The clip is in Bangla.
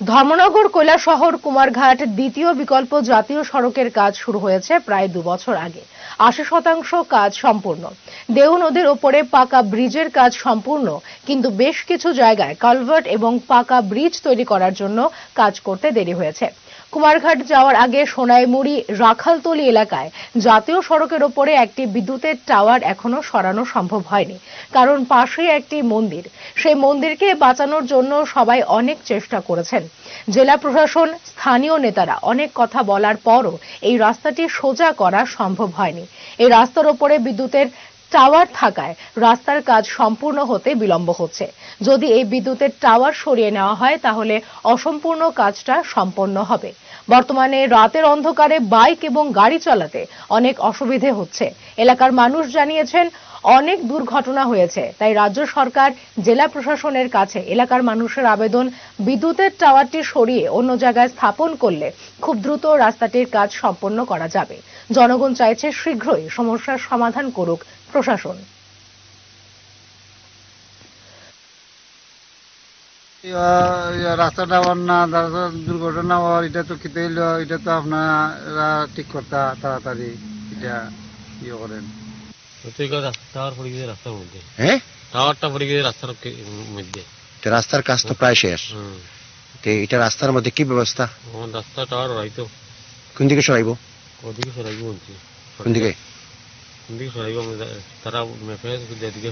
ধর্মনগর কৈলাসহর কুমারঘাট দ্বিতীয় বিকল্প জাতীয় সড়কের কাজ শুরু হয়েছে প্রায় দু বছর আগে। আশি শতাংশ কাজ সম্পূর্ণ। দেউ নদীর ওপরে পাকা ব্রিজের কাজ সম্পূর্ণ। কিন্তু বেশ কিছু জায়গায় কালভার্ট এবং পাকা ব্রিজ তৈরি করার জন্য কাজ করতে দেরি হয়েছে। কুমারঘাট যাওয়ার আগে সোনাইমুড়ি রাখালতলি এলাকায় জাতীয় সড়কের ওপরে একটি বিদ্যুতের টাওয়ার এখনও সরানো সম্ভব হয়নি। কারণ পাশেই একটি মন্দির। সেই মন্দিরকে বাঁচানোর জন্য সবাই অনেক চেষ্টা করেছেন। জেলা প্রশাসন, স্থানীয় নেতারা অনেক কথা বলার পরও এই রাস্তাটি সোজা করা সম্ভব হয়নি। এই রাস্তার ওপরে বিদ্যুতের টাওয়ার থাকায় রাস্তার কাজ সম্পূর্ণ হতে বিলম্ব হচ্ছে। যদি এই বিদ্যুতের টাওয়ার সরিয়ে নেওয়া হয়, তাহলে অসম্পূর্ণ কাজটা সম্পন্ন হবে। বর্তমানে রাতের অন্ধকারে বাইক এবং গাড়ি চালাতে অনেক অসুবিধে হচ্ছে। এলাকার মানুষ জানিয়েছেন, অনেক দুর্ঘটনা হয়েছে। তাই রাজ্য সরকার, জেলা প্রশাসনের কাছে এলাকার মানুষের আবেদন বিদ্যুতের টাওয়ারটি সরিয়ে অন্য জায়গায় স্থাপন করলে খুব দ্রুত রাস্তাটির কাজ সম্পন্ন করা যাবে। জনগণ চাইছে শীঘ্রই সমস্যার সমাধান করুক প্রশাসন। ইয়া, ইয়া, রাস্তাটা না দুর্ঘটনা হওয়ার এটা তো খেতে হইল এটা তো আপনারা ঠিক করতে তাড়াতাড়ি এটা ইয়ে করেন। রাস্তার মধ্যে? হ্যাঁ টাওয়ারটা পড়ে গেছে রাস্তার কে- মধ্যে। তো রাস্তার কাজ তো প্রায় শেষ। এটা রাস্তার মধ্যে কি ব্যবস্থা? আমার রাস্তা টাওয়ার কোন দিকে সরাইব? ওদিকে সরাইব কোন দিকে? কোন দিকে সরাইব আমি জা- তারা মেপে যেদিকে